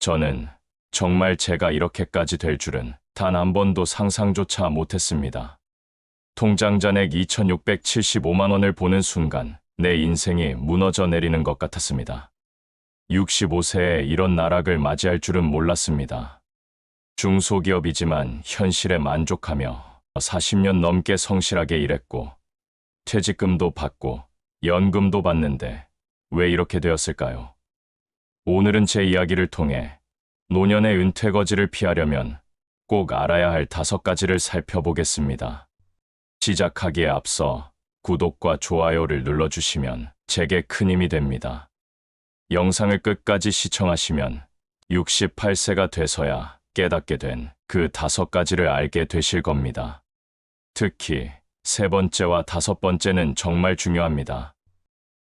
저는 정말 제가 이렇게까지 될 줄은 단 한 번도 상상조차 못했습니다. 통장 잔액 2,675만 원을 보는 순간 내 인생이 무너져 내리는 것 같았습니다. 65세에 이런 나락을 맞이할 줄은 몰랐습니다. 중소기업이지만 현실에 만족하며 40년 넘게 성실하게 일했고 퇴직금도 받고 연금도 받는데 왜 이렇게 되었을까요? 오늘은 제 이야기를 통해 노년의 은퇴 거지를 피하려면 꼭 알아야 할 다섯 가지를 살펴보겠습니다. 시작하기에 앞서 구독과 좋아요를 눌러주시면 제게 큰 힘이 됩니다. 영상을 끝까지 시청하시면 68세가 돼서야 깨닫게 된 그 다섯 가지를 알게 되실 겁니다. 특히 세 번째와 다섯 번째는 정말 중요합니다.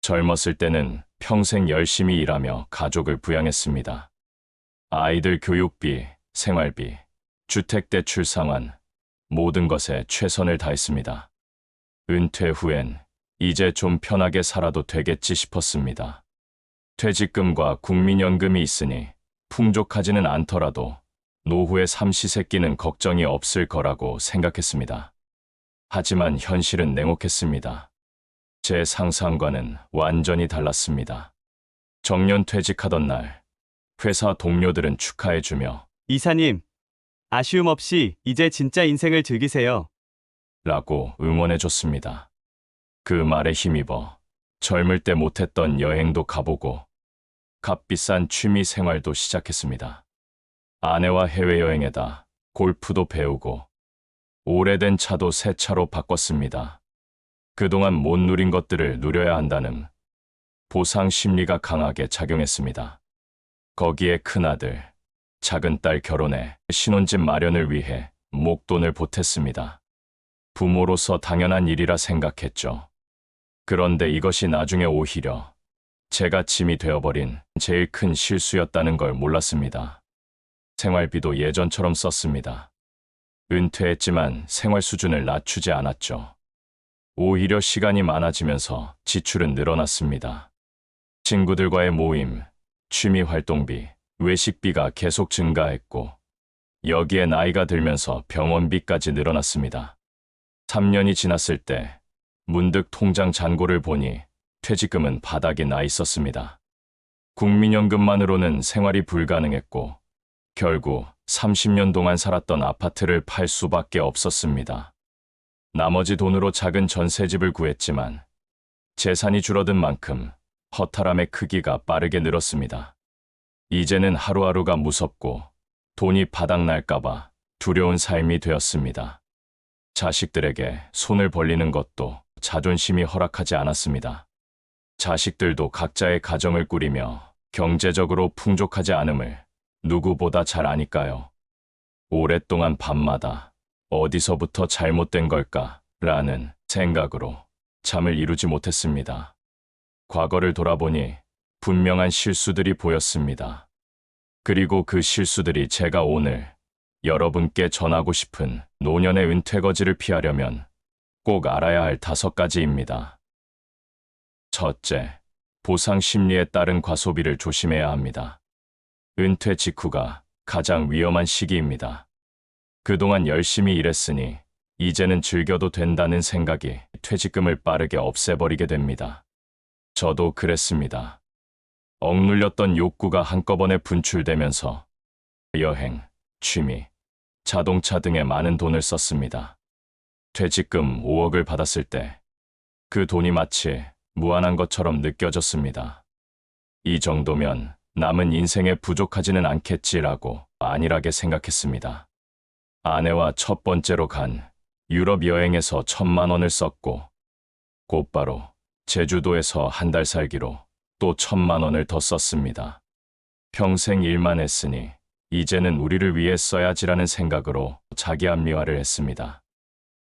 젊었을 때는 평생 열심히 일하며 가족을 부양했습니다. 아이들 교육비, 생활비, 주택대출 상환, 모든 것에 최선을 다했습니다. 은퇴 후엔 이제 좀 편하게 살아도 되겠지 싶었습니다. 퇴직금과 국민연금이 있으니 풍족하지는 않더라도 노후의 삼시세끼는 걱정이 없을 거라고 생각했습니다. 하지만 현실은 냉혹했습니다. 제 상상과는 완전히 달랐습니다. 정년 퇴직하던 날, 회사 동료들은 축하해주며 이사님, 아쉬움 없이 이제 진짜 인생을 즐기세요. 라고 응원해줬습니다. 그 말에 힘입어 젊을 때 못했던 여행도 가보고 값비싼 취미 생활도 시작했습니다. 아내와 해외여행에다 골프도 배우고 오래된 차도 새 차로 바꿨습니다. 그동안 못 누린 것들을 누려야 한다는 보상 심리가 강하게 작용했습니다. 거기에 큰아들, 작은 딸 결혼에 신혼집 마련을 위해 목돈을 보탰습니다. 부모로서 당연한 일이라 생각했죠. 그런데 이것이 나중에 오히려 제가 짐이 되어버린 제일 큰 실수였다는 걸 몰랐습니다. 생활비도 예전처럼 썼습니다. 은퇴했지만 생활 수준을 낮추지 않았죠. 오히려 시간이 많아지면서 지출은 늘어났습니다. 친구들과의 모임, 취미 활동비, 외식비가 계속 증가했고, 여기에 나이가 들면서 병원비까지 늘어났습니다. 3년이 지났을 때 문득 통장 잔고를 보니 퇴직금은 바닥에 나 있었습니다. 국민연금만으로는 생활이 불가능했고 결국 30년 동안 살았던 아파트를 팔 수밖에 없었습니다. 나머지 돈으로 작은 전세집을 구했지만 재산이 줄어든 만큼 허탈함의 크기가 빠르게 늘었습니다. 이제는 하루하루가 무섭고 돈이 바닥날까봐 두려운 삶이 되었습니다. 자식들에게 손을 벌리는 것도 자존심이 허락하지 않았습니다. 자식들도 각자의 가정을 꾸리며 경제적으로 풍족하지 않음을 누구보다 잘 아니까요. 오랫동안 밤마다 어디서부터 잘못된 걸까? 라는 생각으로 잠을 이루지 못했습니다. 과거를 돌아보니 분명한 실수들이 보였습니다. 그리고 그 실수들이 제가 오늘 여러분께 전하고 싶은 노년의 은퇴거지를 피하려면 꼭 알아야 할 다섯 가지입니다. 첫째, 보상 심리에 따른 과소비를 조심해야 합니다. 은퇴 직후가 가장 위험한 시기입니다. 그동안 열심히 일했으니 이제는 즐겨도 된다는 생각이 퇴직금을 빠르게 없애버리게 됩니다. 저도 그랬습니다. 억눌렸던 욕구가 한꺼번에 분출되면서 여행, 취미, 자동차 등에 많은 돈을 썼습니다. 퇴직금 5억을 받았을 때 그 돈이 마치 무한한 것처럼 느껴졌습니다. 이 정도면 남은 인생에 부족하지는 않겠지라고 안일하게 생각했습니다. 아내와 첫 번째로 간 유럽 여행에서 천만 원을 썼고 곧바로 제주도에서 한 달 살기로 또 천만 원을 더 썼습니다. 평생 일만 했으니 이제는 우리를 위해 써야지라는 생각으로 자기 합리화를 했습니다.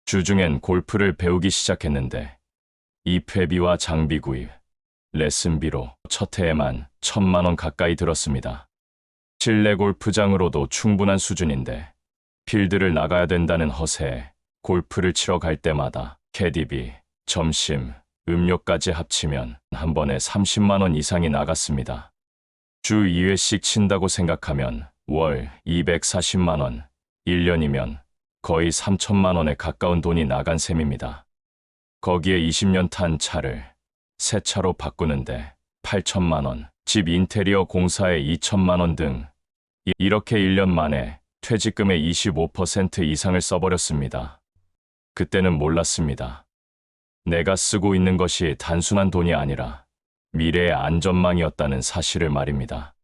주중엔 골프를 배우기 시작했는데 입회비와 장비 구입, 레슨비로 첫 해에만 천만 원 가까이 들었습니다. 실내 골프장으로도 충분한 수준인데 필드를 나가야 된다는 허세에 골프를 치러 갈 때마다 캐디비, 점심, 음료까지 합치면 한 번에 30만 원 이상이 나갔습니다. 주 2회씩 친다고 생각하면 월 240만 원, 1년이면 거의 3천만 원에 가까운 돈이 나간 셈입니다. 거기에 20년 탄 차를 새 차로 바꾸는데 8천만 원, 집 인테리어 공사에 2천만 원 등 이- 이렇게 1년 만에 퇴직금의 25% 이상을 써버렸습니다. 그때는 몰랐습니다. 내가 쓰고 있는 것이 단순한 돈이 아니라 미래의 안전망이었다는 사실을 말입니다.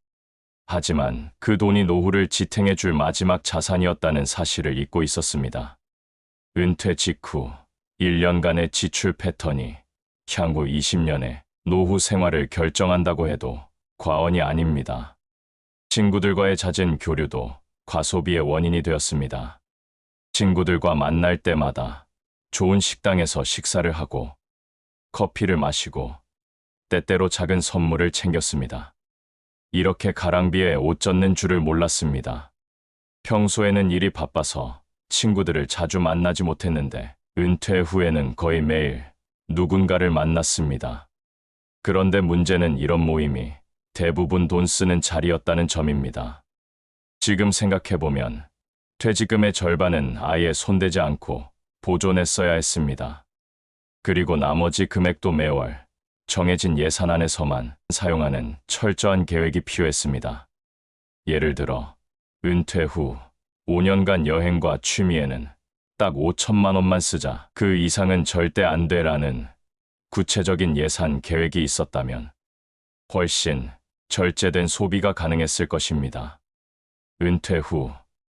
하지만 그 돈이 노후를 지탱해 줄 마지막 자산이었다는 사실을 잊고 있었습니다. 은퇴 직후 1년간의 지출 패턴이 향후 20년의 노후 생활을 결정한다고 해도 과언이 아닙니다. 친구들과의 잦은 교류도 과소비의 원인이 되었습니다. 친구들과 만날 때마다 좋은 식당에서 식사를 하고 커피를 마시고 때때로 작은 선물을 챙겼습니다. 이렇게 가랑비에 옷 젖는 줄을 몰랐습니다. 평소에는 일이 바빠서 친구들을 자주 만나지 못했는데 은퇴 후에는 거의 매일 누군가를 만났습니다. 그런데 문제는 이런 모임이 대부분 돈 쓰는 자리였다는 점입니다. 지금 생각해보면 퇴직금의 절반은 아예 손대지 않고 보존했어야 했습니다. 그리고 나머지 금액도 매월 정해진 예산 안에서만 사용하는 철저한 계획이 필요했습니다. 예를 들어, 은퇴 후 5년간 여행과 취미에는 딱 5천만 원만 쓰자. 그 이상은 절대 안 돼라는 구체적인 예산 계획이 있었다면 훨씬 절제된 소비가 가능했을 것입니다. 은퇴 후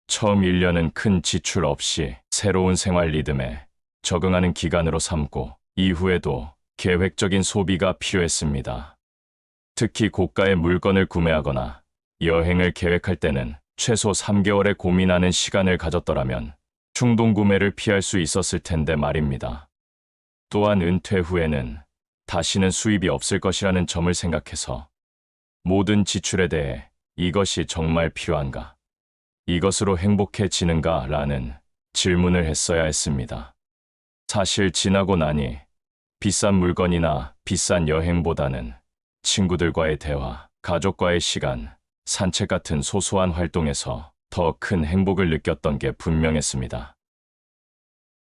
처음 1년은 큰 지출 없이 새로운 생활 리듬에 적응하는 기간으로 삼고 이후에도 계획적인 소비가 필요했습니다. 특히 고가의 물건을 구매하거나 여행을 계획할 때는 최소 3개월의 고민하는 시간을 가졌더라면 충동 구매를 피할 수 있었을 텐데 말입니다. 또한 은퇴 후에는 다시는 수입이 없을 것이라는 점을 생각해서 모든 지출에 대해 이것이 정말 필요한가? 이것으로 행복해지는가? 라는 질문을 했어야 했습니다. 사실 지나고 나니 비싼 물건이나 비싼 여행보다는 친구들과의 대화, 가족과의 시간, 산책 같은 소소한 활동에서 더 큰 행복을 느꼈던 게 분명했습니다.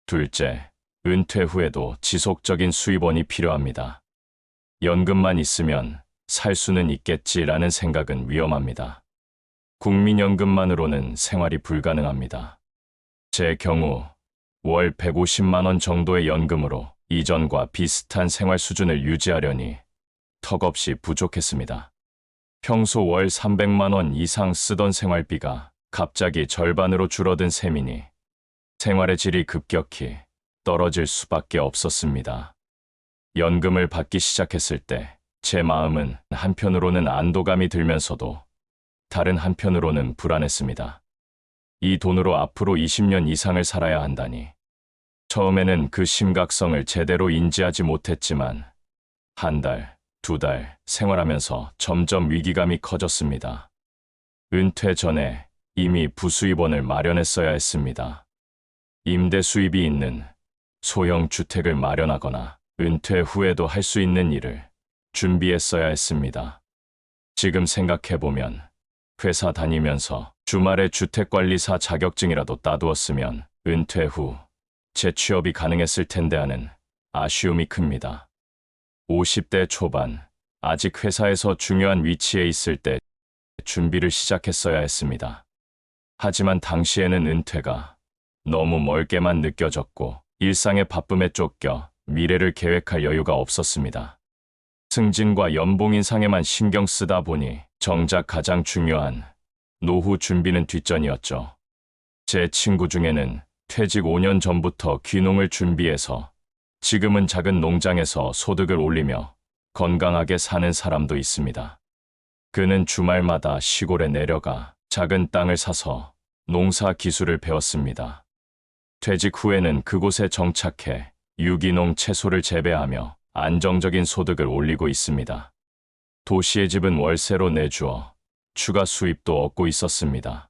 둘째, 은퇴 후에도 지속적인 수입원이 필요합니다. 연금만 있으면 살 수는 있겠지라는 생각은 위험합니다. 국민연금만으로는 생활이 불가능합니다. 제 경우 월 150만 원 정도의 연금으로 이전과 비슷한 생활 수준을 유지하려니 턱없이 부족했습니다. 평소 월 300만 원 이상 쓰던 생활비가 갑자기 절반으로 줄어든 셈이니 생활의 질이 급격히 떨어질 수밖에 없었습니다. 연금을 받기 시작했을 때 제 마음은 한편으로는 안도감이 들면서도 다른 한편으로는 불안했습니다. 이 돈으로 앞으로 20년 이상을 살아야 한다니. 처음에는 그 심각성을 제대로 인지하지 못했지만 한 달, 두 달 생활하면서 점점 위기감이 커졌습니다. 은퇴 전에 이미 부수입원을 마련했어야 했습니다. 임대 수입이 있는 소형 주택을 마련하거나 은퇴 후에도 할 수 있는 일을 준비했어야 했습니다. 지금 생각해보면 회사 다니면서 주말에 주택관리사 자격증이라도 따두었으면 은퇴 후 재취업이 가능했을 텐데 하는 아쉬움이 큽니다. 50대 초반, 아직 회사에서 중요한 위치에 있을 때 준비를 시작했어야 했습니다. 하지만 당시에는 은퇴가 너무 멀게만 느껴졌고 일상의 바쁨에 쫓겨 미래를 계획할 여유가 없었습니다. 승진과 연봉 인상에만 신경 쓰다 보니 정작 가장 중요한 노후 준비는 뒷전이었죠. 제 친구 중에는 퇴직 5년 전부터 귀농을 준비해서 지금은 작은 농장에서 소득을 올리며 건강하게 사는 사람도 있습니다. 그는 주말마다 시골에 내려가 작은 땅을 사서 농사 기술을 배웠습니다. 퇴직 후에는 그곳에 정착해 유기농 채소를 재배하며 안정적인 소득을 올리고 있습니다. 도시의 집은 월세로 내주어 추가 수입도 얻고 있었습니다.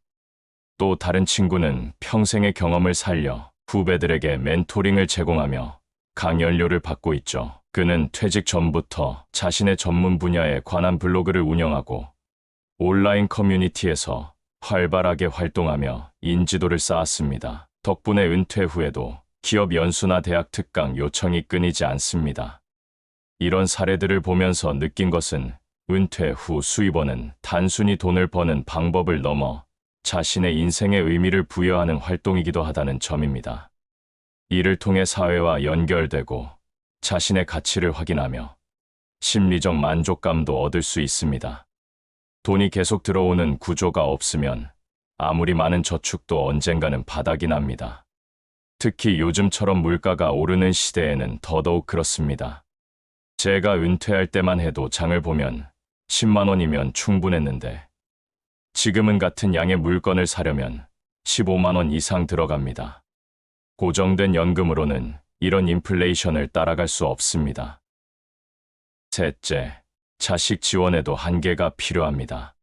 또 다른 친구는 평생의 경험을 살려 후배들에게 멘토링을 제공하며 강연료를 받고 있죠. 그는 퇴직 전부터 자신의 전문 분야에 관한 블로그를 운영하고 온라인 커뮤니티에서 활발하게 활동하며 인지도를 쌓았습니다. 덕분에 은퇴 후에도 기업 연수나 대학 특강 요청이 끊이지 않습니다. 이런 사례들을 보면서 느낀 것은 은퇴 후 수입원은 단순히 돈을 버는 방법을 넘어 자신의 인생에 의미를 부여하는 활동이기도 하다는 점입니다. 이를 통해 사회와 연결되고 자신의 가치를 확인하며 심리적 만족감도 얻을 수 있습니다. 돈이 계속 들어오는 구조가 없으면 아무리 많은 저축도 언젠가는 바닥이 납니다. 특히 요즘처럼 물가가 오르는 시대에는 더더욱 그렇습니다. 제가 은퇴할 때만 해도 장을 보면 10만 원이면 충분했는데 지금은 같은 양의 물건을 사려면 15만 원 이상 들어갑니다. 고정된 연금으로는 이런 인플레이션을 따라갈 수 없습니다. 셋째, 자식 지원에도 한계가 필요합니다.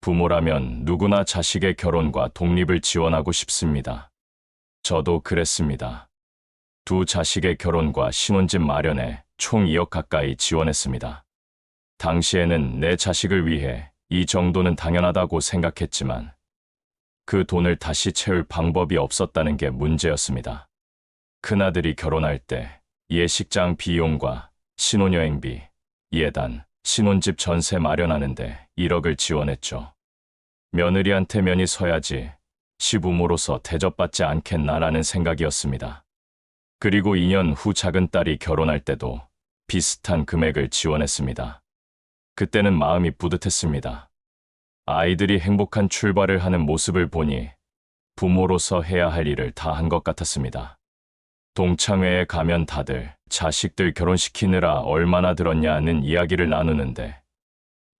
부모라면 누구나 자식의 결혼과 독립을 지원하고 싶습니다. 저도 그랬습니다. 두 자식의 결혼과 신혼집 마련에 총 2억 가까이 지원했습니다. 당시에는 내 자식을 위해 이 정도는 당연하다고 생각했지만 그 돈을 다시 채울 방법이 없었다는 게 문제였습니다. 큰아들이 결혼할 때 예식장 비용과 신혼여행비, 예단, 신혼집 전세 마련하는데 1억을 지원했죠. 며느리한테 면이 서야지 시부모로서 대접받지 않겠나라는 생각이었습니다. 그리고 2년 후 작은 딸이 결혼할 때도 비슷한 금액을 지원했습니다. 그때는 마음이 뿌듯했습니다. 아이들이 행복한 출발을 하는 모습을 보니 부모로서 해야 할 일을 다 한 것 같았습니다. 동창회에 가면 다들 자식들 결혼시키느라 얼마나 들었냐는 이야기를 나누는데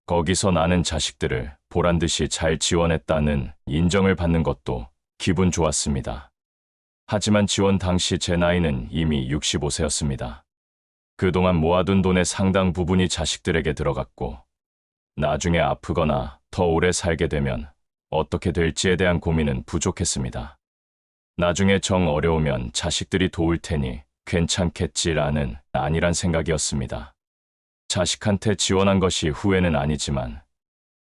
거기서 나는 자식들을 보란 듯이 잘 지원했다는 인정을 받는 것도 기분 좋았습니다. 하지만 지원 당시 제 나이는 이미 65세였습니다. 그동안 모아둔 돈의 상당 부분이 자식들에게 들어갔고 나중에 아프거나 더 오래 살게 되면 어떻게 될지에 대한 고민은 부족했습니다. 나중에 정 어려우면 자식들이 도울 테니 괜찮겠지라는 아니란 생각이었습니다. 자식한테 지원한 것이 후회는 아니지만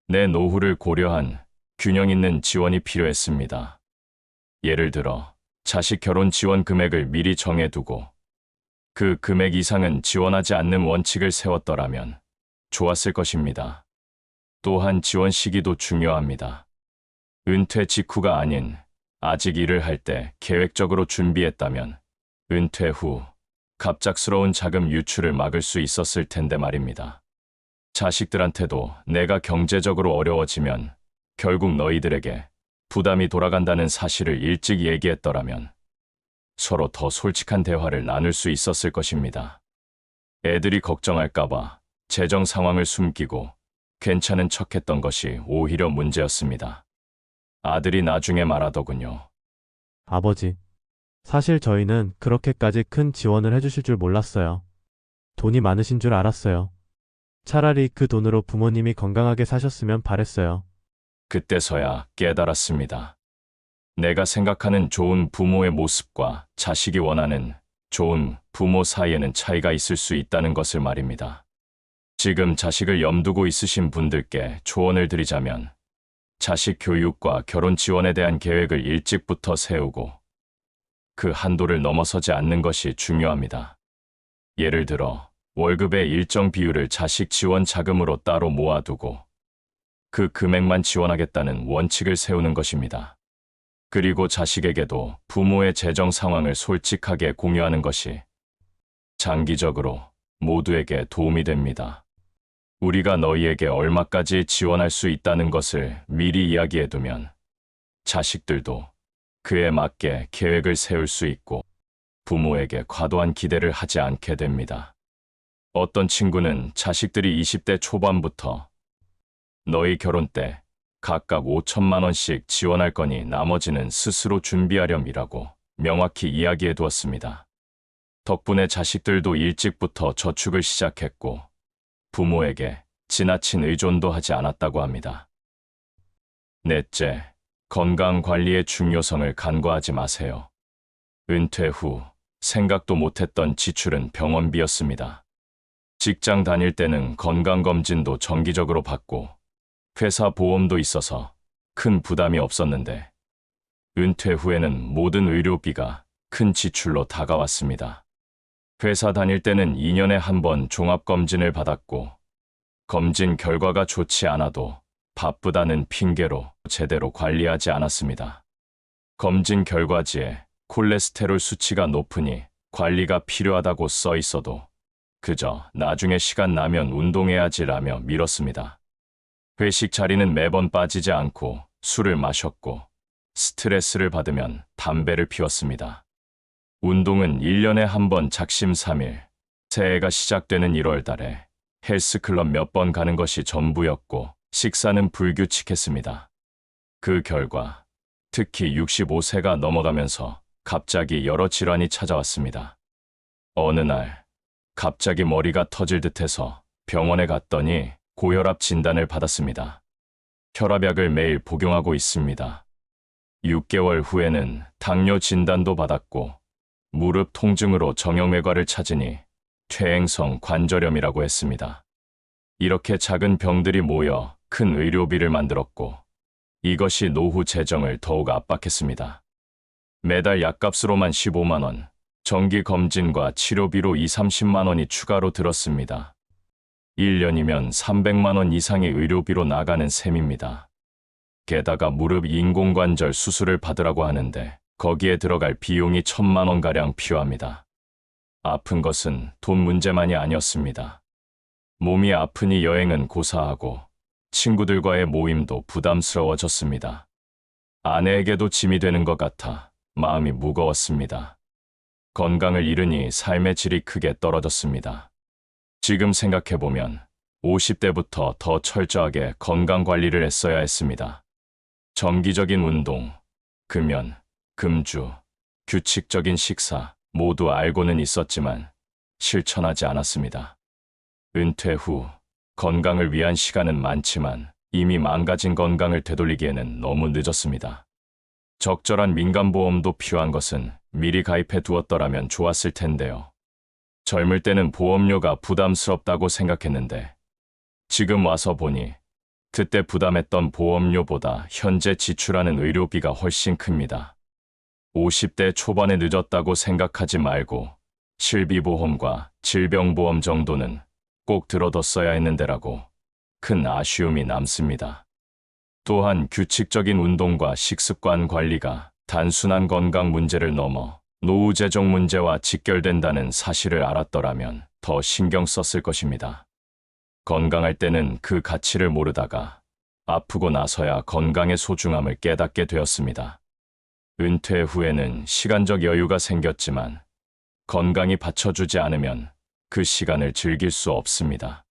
내 노후를 고려한 균형 있는 지원이 필요했습니다. 예를 들어 자식 결혼 지원 금액을 미리 정해두고 그 금액 이상은 지원하지 않는 원칙을 세웠더라면 좋았을 것입니다. 또한 지원 시기도 중요합니다. 은퇴 직후가 아닌 아직 일을 할 때 계획적으로 준비했다면 은퇴 후 갑작스러운 자금 유출을 막을 수 있었을 텐데 말입니다. 자식들한테도 내가 경제적으로 어려워지면 결국 너희들에게 부담이 돌아간다는 사실을 일찍 얘기했더라면 서로 더 솔직한 대화를 나눌 수 있었을 것입니다. 애들이 걱정할까봐 재정 상황을 숨기고 괜찮은 척 했던 것이 오히려 문제였습니다. 아들이 나중에 말하더군요. 아버지, 사실 저희는 그렇게까지 큰 지원을 해주실 줄 몰랐어요. 돈이 많으신 줄 알았어요. 차라리 그 돈으로 부모님이 건강하게 사셨으면 바랬어요. 그때서야 깨달았습니다. 내가 생각하는 좋은 부모의 모습과 자식이 원하는 좋은 부모 사이에는 차이가 있을 수 있다는 것을 말입니다. 지금 자식을 염두고 있으신 분들께 조언을 드리자면 자식 교육과 결혼 지원에 대한 계획을 일찍부터 세우고 그 한도를 넘어서지 않는 것이 중요합니다. 예를 들어 월급의 일정 비율을 자식 지원 자금으로 따로 모아두고 그 금액만 지원하겠다는 원칙을 세우는 것입니다. 그리고 자식에게도 부모의 재정 상황을 솔직하게 공유하는 것이 장기적으로 모두에게 도움이 됩니다. 우리가 너희에게 얼마까지 지원할 수 있다는 것을 미리 이야기해두면 자식들도 그에 맞게 계획을 세울 수 있고 부모에게 과도한 기대를 하지 않게 됩니다. 어떤 친구는 자식들이 20대 초반부터 너희 결혼 때 각각 5천만 원씩 지원할 거니 나머지는 스스로 준비하렴이라고 명확히 이야기해 두었습니다. 덕분에 자식들도 일찍부터 저축을 시작했고 부모에게 지나친 의존도 하지 않았다고 합니다. 넷째, 건강 관리의 중요성을 간과하지 마세요. 은퇴 후 생각도 못했던 지출은 병원비였습니다. 직장 다닐 때는 건강검진도 정기적으로 받고 회사 보험도 있어서 큰 부담이 없었는데 은퇴 후에는 모든 의료비가 큰 지출로 다가왔습니다. 회사 다닐 때는 2년에 한 번 종합검진을 받았고 검진 결과가 좋지 않아도 바쁘다는 핑계로 제대로 관리하지 않았습니다. 검진 결과지에 콜레스테롤 수치가 높으니 관리가 필요하다고 써 있어도 그저 나중에 시간 나면 운동해야지라며 미뤘습니다. 회식 자리는 매번 빠지지 않고 술을 마셨고 스트레스를 받으면 담배를 피웠습니다. 운동은 1년에 한 번 작심삼일, 새해가 시작되는 1월 달에 헬스클럽 몇 번 가는 것이 전부였고 식사는 불규칙했습니다. 그 결과 특히 65세가 넘어가면서 갑자기 여러 질환이 찾아왔습니다. 어느 날 갑자기 머리가 터질 듯해서 병원에 갔더니 고혈압 진단을 받았습니다. 혈압약을 매일 복용하고 있습니다. 6개월 후에는 당뇨 진단도 받았고 무릎 통증으로 정형외과를 찾으니 퇴행성 관절염이라고 했습니다. 이렇게 작은 병들이 모여 큰 의료비를 만들었고 이것이 노후 재정을 더욱 압박했습니다. 매달 약값으로만 15만 원, 정기 검진과 치료비로 2, 30만 원이 추가로 들었습니다. 1년이면 300만 원 이상의 의료비로 나가는 셈입니다. 게다가 무릎 인공관절 수술을 받으라고 하는데 거기에 들어갈 비용이 천만 원가량 필요합니다. 아픈 것은 돈 문제만이 아니었습니다. 몸이 아프니 여행은 고사하고 친구들과의 모임도 부담스러워졌습니다. 아내에게도 짐이 되는 것 같아 마음이 무거웠습니다. 건강을 잃으니 삶의 질이 크게 떨어졌습니다. 지금 생각해보면 50대부터 더 철저하게 건강 관리를 했어야 했습니다. 정기적인 운동, 금연, 금주, 규칙적인 식사 모두 알고는 있었지만 실천하지 않았습니다. 은퇴 후 건강을 위한 시간은 많지만 이미 망가진 건강을 되돌리기에는 너무 늦었습니다. 적절한 민간보험도 필요한 것은 미리 가입해 두었더라면 좋았을 텐데요. 젊을 때는 보험료가 부담스럽다고 생각했는데 지금 와서 보니 그때 부담했던 보험료보다 현재 지출하는 의료비가 훨씬 큽니다. 50대 초반에 늦었다고 생각하지 말고 실비보험과 질병보험 정도는 꼭 들어뒀어야 했는데라고 큰 아쉬움이 남습니다. 또한 규칙적인 운동과 식습관 관리가 단순한 건강 문제를 넘어 노후 재정 문제와 직결된다는 사실을 알았더라면 더 신경 썼을 것입니다. 건강할 때는 그 가치를 모르다가 아프고 나서야 건강의 소중함을 깨닫게 되었습니다. 은퇴 후에는 시간적 여유가 생겼지만 건강이 받쳐주지 않으면 그 시간을 즐길 수 없습니다.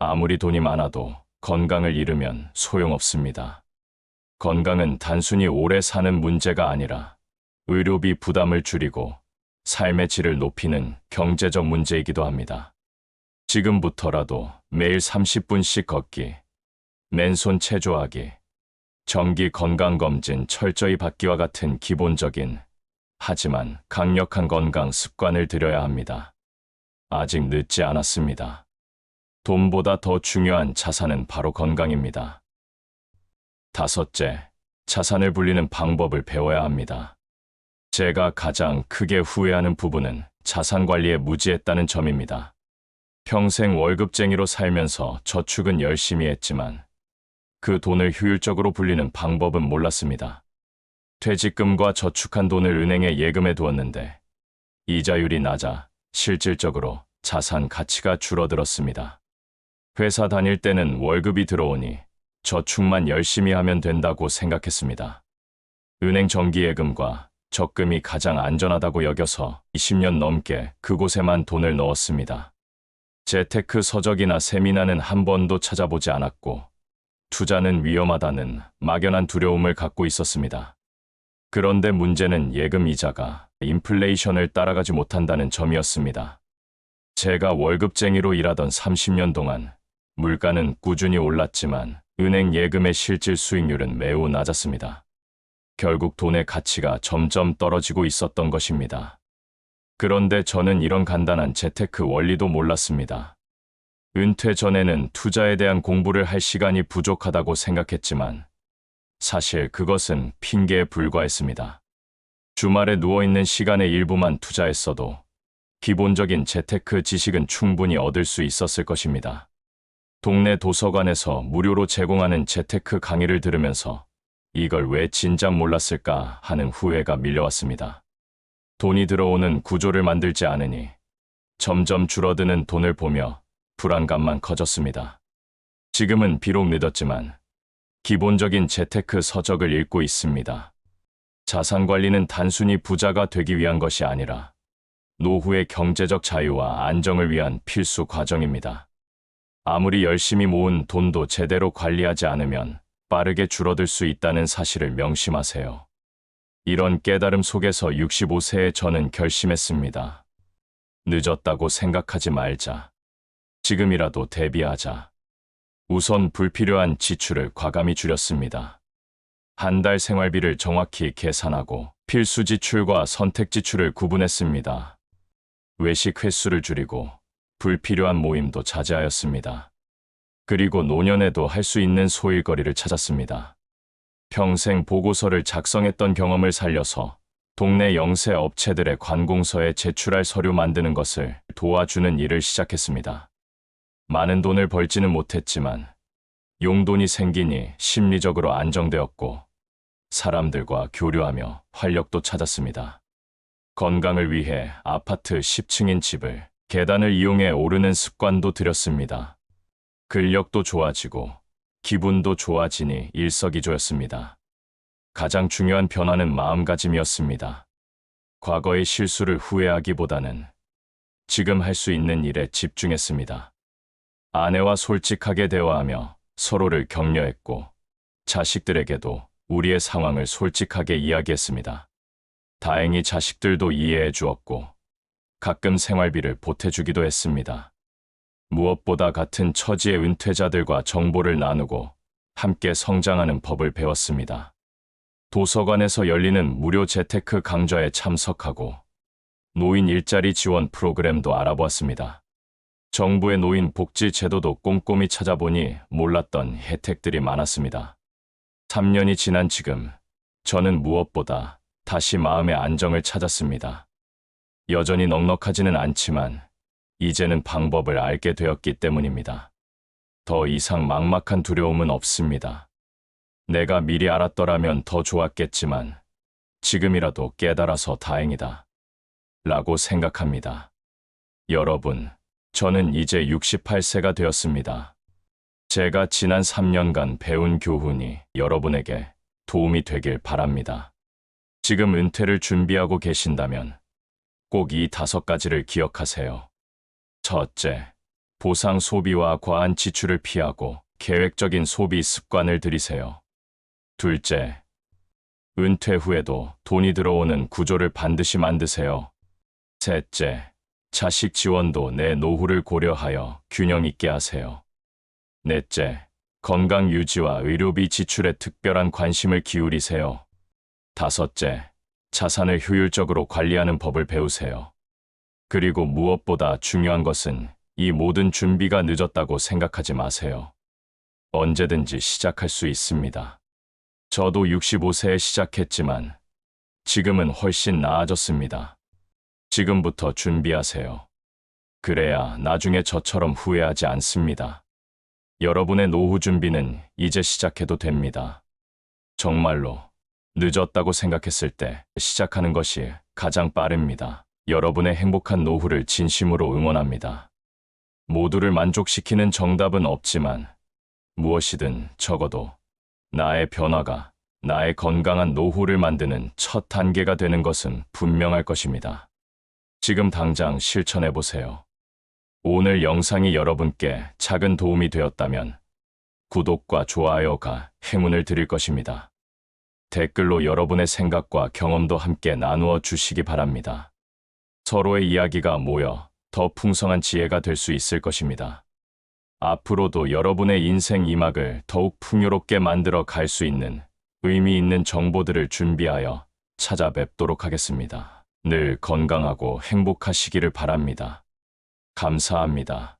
아무리 돈이 많아도 건강을 잃으면 소용없습니다. 건강은 단순히 오래 사는 문제가 아니라 의료비 부담을 줄이고 삶의 질을 높이는 경제적 문제이기도 합니다. 지금부터라도 매일 30분씩 걷기, 맨손 체조하기, 정기 건강검진 철저히 받기와 같은 기본적인 하지만 강력한 건강 습관을 들여야 합니다. 아직 늦지 않았습니다. 돈보다 더 중요한 자산은 바로 건강입니다. 다섯째, 자산을 불리는 방법을 배워야 합니다. 제가 가장 크게 후회하는 부분은 자산 관리에 무지했다는 점입니다. 평생 월급쟁이로 살면서 저축은 열심히 했지만 그 돈을 효율적으로 불리는 방법은 몰랐습니다. 퇴직금과 저축한 돈을 은행에 예금해 두었는데 이자율이 낮아 실질적으로 자산 가치가 줄어들었습니다. 회사 다닐 때는 월급이 들어오니 저축만 열심히 하면 된다고 생각했습니다. 은행 정기예금과 적금이 가장 안전하다고 여겨서 20년 넘게 그곳에만 돈을 넣었습니다. 재테크 서적이나 세미나는 한 번도 찾아보지 않았고 투자는 위험하다는 막연한 두려움을 갖고 있었습니다. 그런데 문제는 예금 이자가 인플레이션을 따라가지 못한다는 점이었습니다. 제가 월급쟁이로 일하던 30년 동안 물가는 꾸준히 올랐지만 은행 예금의 실질 수익률은 매우 낮았습니다. 결국 돈의 가치가 점점 떨어지고 있었던 것입니다. 그런데 저는 이런 간단한 재테크 원리도 몰랐습니다. 은퇴 전에는 투자에 대한 공부를 할 시간이 부족하다고 생각했지만 사실 그것은 핑계에 불과했습니다. 주말에 누워있는 시간의 일부만 투자했어도 기본적인 재테크 지식은 충분히 얻을 수 있었을 것입니다. 동네 도서관에서 무료로 제공하는 재테크 강의를 들으면서 이걸 왜 진작 몰랐을까 하는 후회가 밀려왔습니다. 돈이 들어오는 구조를 만들지 않으니 점점 줄어드는 돈을 보며 불안감만 커졌습니다. 지금은 비록 늦었지만 기본적인 재테크 서적을 읽고 있습니다. 자산 관리는 단순히 부자가 되기 위한 것이 아니라 노후의 경제적 자유와 안정을 위한 필수 과정입니다. 아무리 열심히 모은 돈도 제대로 관리하지 않으면 빠르게 줄어들 수 있다는 사실을 명심하세요. 이런 깨달음 속에서 65세의 저는 결심했습니다. 늦었다고 생각하지 말자. 지금이라도 대비하자. 우선 불필요한 지출을 과감히 줄였습니다. 한 달 생활비를 정확히 계산하고 필수 지출과 선택 지출을 구분했습니다. 외식 횟수를 줄이고 불필요한 모임도 자제하였습니다. 그리고 노년에도 할 수 있는 소일거리를 찾았습니다. 평생 보고서를 작성했던 경험을 살려서 동네 영세 업체들의 관공서에 제출할 서류 만드는 것을 도와주는 일을 시작했습니다. 많은 돈을 벌지는 못했지만 용돈이 생기니 심리적으로 안정되었고 사람들과 교류하며 활력도 찾았습니다. 건강을 위해 아파트 10층인 집을 계단을 이용해 오르는 습관도 들였습니다. 근력도 좋아지고 기분도 좋아지니 일석이조였습니다. 가장 중요한 변화는 마음가짐이었습니다. 과거의 실수를 후회하기보다는 지금 할 수 있는 일에 집중했습니다. 아내와 솔직하게 대화하며 서로를 격려했고 자식들에게도 우리의 상황을 솔직하게 이야기했습니다. 다행히 자식들도 이해해 주었고 가끔 생활비를 보태주기도 했습니다. 무엇보다 같은 처지의 은퇴자들과 정보를 나누고 함께 성장하는 법을 배웠습니다. 도서관에서 열리는 무료 재테크 강좌에 참석하고 노인 일자리 지원 프로그램도 알아보았습니다. 정부의 노인 복지 제도도 꼼꼼히 찾아보니 몰랐던 혜택들이 많았습니다. 3년이 지난 지금 저는 무엇보다 다시 마음의 안정을 찾았습니다. 여전히 넉넉하지는 않지만 이제는 방법을 알게 되었기 때문입니다. 더 이상 막막한 두려움은 없습니다. 내가 미리 알았더라면 더 좋았겠지만 지금이라도 깨달아서 다행이다. 라고 생각합니다. 여러분, 저는 이제 68세가 되었습니다. 제가 지난 3년간 배운 교훈이 여러분에게 도움이 되길 바랍니다. 지금 은퇴를 준비하고 계신다면 꼭 이 다섯 가지를 기억하세요. 첫째, 보상 소비와 과한 지출을 피하고 계획적인 소비 습관을 들이세요. 둘째, 은퇴 후에도 돈이 들어오는 구조를 반드시 만드세요. 셋째, 자식 지원도 내 노후를 고려하여 균형 있게 하세요. 넷째, 건강 유지와 의료비 지출에 특별한 관심을 기울이세요. 다섯째, 자산을 효율적으로 관리하는 법을 배우세요. 그리고 무엇보다 중요한 것은 이 모든 준비가 늦었다고 생각하지 마세요. 언제든지 시작할 수 있습니다. 저도 65세에 시작했지만 지금은 훨씬 나아졌습니다. 지금부터 준비하세요. 그래야 나중에 저처럼 후회하지 않습니다. 여러분의 노후 준비는 이제 시작해도 됩니다. 정말로 늦었다고 생각했을 때 시작하는 것이 가장 빠릅니다. 여러분의 행복한 노후를 진심으로 응원합니다. 모두를 만족시키는 정답은 없지만 무엇이든 적어도 나의 변화가 나의 건강한 노후를 만드는 첫 단계가 되는 것은 분명할 것입니다. 지금 당장 실천해 보세요. 오늘 영상이 여러분께 작은 도움이 되었다면 구독과 좋아요가 행운을 드릴 것입니다. 댓글로 여러분의 생각과 경험도 함께 나누어 주시기 바랍니다. 서로의 이야기가 모여 더 풍성한 지혜가 될 수 있을 것입니다. 앞으로도 여러분의 인생 이막을 더욱 풍요롭게 만들어 갈 수 있는 의미 있는 정보들을 준비하여 찾아뵙도록 하겠습니다. 늘 건강하고 행복하시기를 바랍니다. 감사합니다.